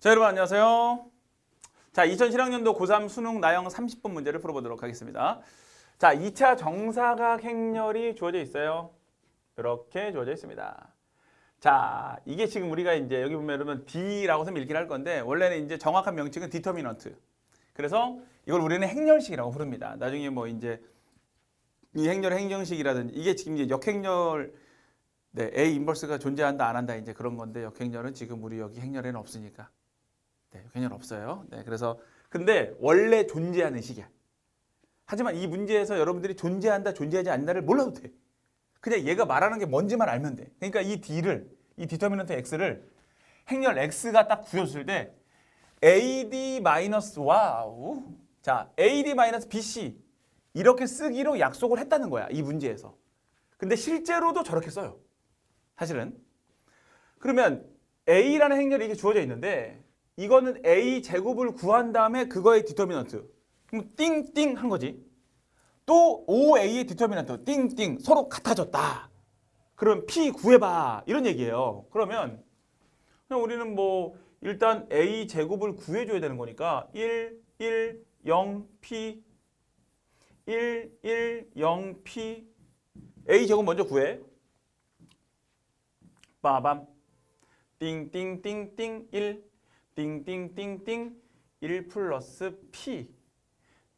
자, 여러분 안녕하세요. 자, 2007학년도 고3 수능 나형 30분 문제를 풀어보도록 하겠습니다. 자, 2차 정사각 행렬이 주어져 있어요. 이렇게 주어져 있습니다. 자, 이게 지금 우리가 이제 여기 보면 여러분 D라고 해서 읽긴 할 건데 원래는 이제 정확한 명칭은 디터미넌트. 그래서 이걸 우리는 행렬식이라고 부릅니다. 나중에 뭐 이제 이 행렬 행정식이라든지 이게 지금 이제 역행렬 네, A 인버스가 존재한다 안 한다 이제 그런 건데 역행렬은 지금 우리 여기 행렬에는 없으니까 네, 역행렬 없어요. 네, 그래서 근데 원래 존재하는 식이야. 하지만 이 문제에서 여러분들이 존재한다 존재하지 않는다를 몰라도 돼. 그냥 얘가 말하는 게 뭔지만 알면 돼. 그러니까 이 D를 이 디터미넌트 X를 행렬 X가 딱 구해줬을 때 AD 마이너스 와우 자 AD 마이너스 BC 이렇게 쓰기로 약속을 했다는 거야 이 문제에서. 근데 실제로도 저렇게 써요. 사실은. 그러면 A라는 행렬이 이게 주어져 있는데 이거는 A 제곱을 구한 다음에 그거의 디터미넌트. 그럼 띵띵 한 거지. 또 OA의 디터미넌트 띵띵 서로 같아졌다. 그럼 P 구해봐 이런 얘기예요. 그러면 그냥 우리는 뭐 일단 A 제곱을 구해줘야 되는 거니까 1, 1, 0, P 1, 1, 0, P A 제곱 먼저 구해. 빠밤 띵띵띵띵 1 띵띵띵띵 1 플러스 P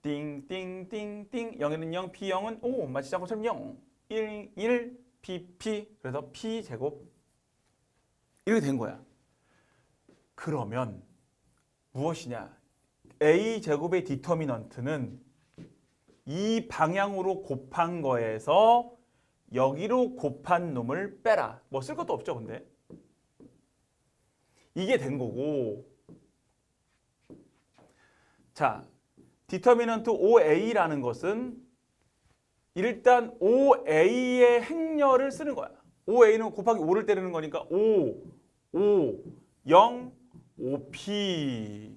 띵띵띵띵 0에는 0 P 0은 5 마치 짝꿍처럼 0 1 1 P P 그래서 P 제곱 이렇게 된 거야. 그러면 무엇이냐? A 제곱의 디터미넌트는 이 방향으로 곱한 거에서 여기로 곱한 놈을 빼라. 뭐 쓸 것도 없죠, 근데. 이게 된 거고. 자, 디터미넌트 OA라는 것은 일단 OA의 행렬을 쓰는 거야. OA는 곱하기 5를 때리는 거니까 5, 5, 0, 5P.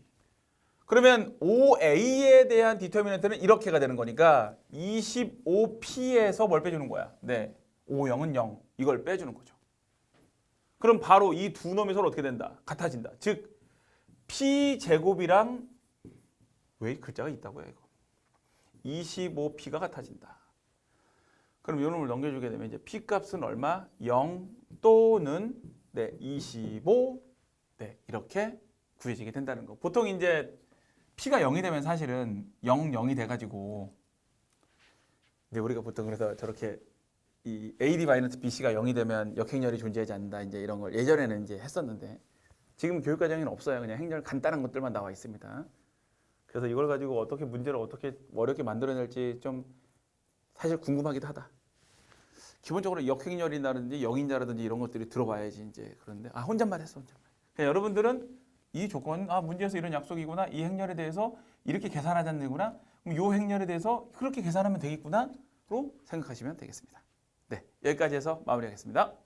그러면 OA에 대한 디터미넌트는 이렇게가 되는 거니까 25P에서 뭘 빼주는 거야? 네. 5, 0은 0. 이걸 빼주는 거죠. 그럼 바로 이 두 놈이 서로 어떻게 된다? 같아진다. 즉 P 제곱이랑 왜 글자가 있다고요, 이거? 25P가 같아진다. 그럼 이 놈을 넘겨 주게 되면 이제 P 값은 얼마? 0 또는 네, 25 네, 이렇게 구해지게 된다는 거. 보통 이제 P가 0이 되면 사실은 0, 0이 돼 가지고 근데 우리가 보통 그래서 저렇게 이 AD-BC가 0이 되면 역행렬이 존재하지 않는다 이제 이런 걸 예전에는 이제 했었는데 지금 교육 과정에는 없어요. 그냥 행렬 간단한 것들만 나와 있습니다. 그래서 이걸 가지고 어떻게 문제를 어떻게 어렵게 만들어낼지 좀 사실 궁금하기도 하다. 기본적으로 역행렬이라든지 영인자라든지 이런 것들이 들어봐야지 이제 그런데 아 혼잣말 했어 혼잣말. 그냥 여러분들은 이 조건 아 문제에서 이런 약속이구나 이 행렬에 대해서 이렇게 계산하자는 거구나 그럼 요 행렬에 대해서 그렇게 계산하면 되겠구나로 생각하시면 되겠습니다. 네 여기까지 해서 마무리하겠습니다.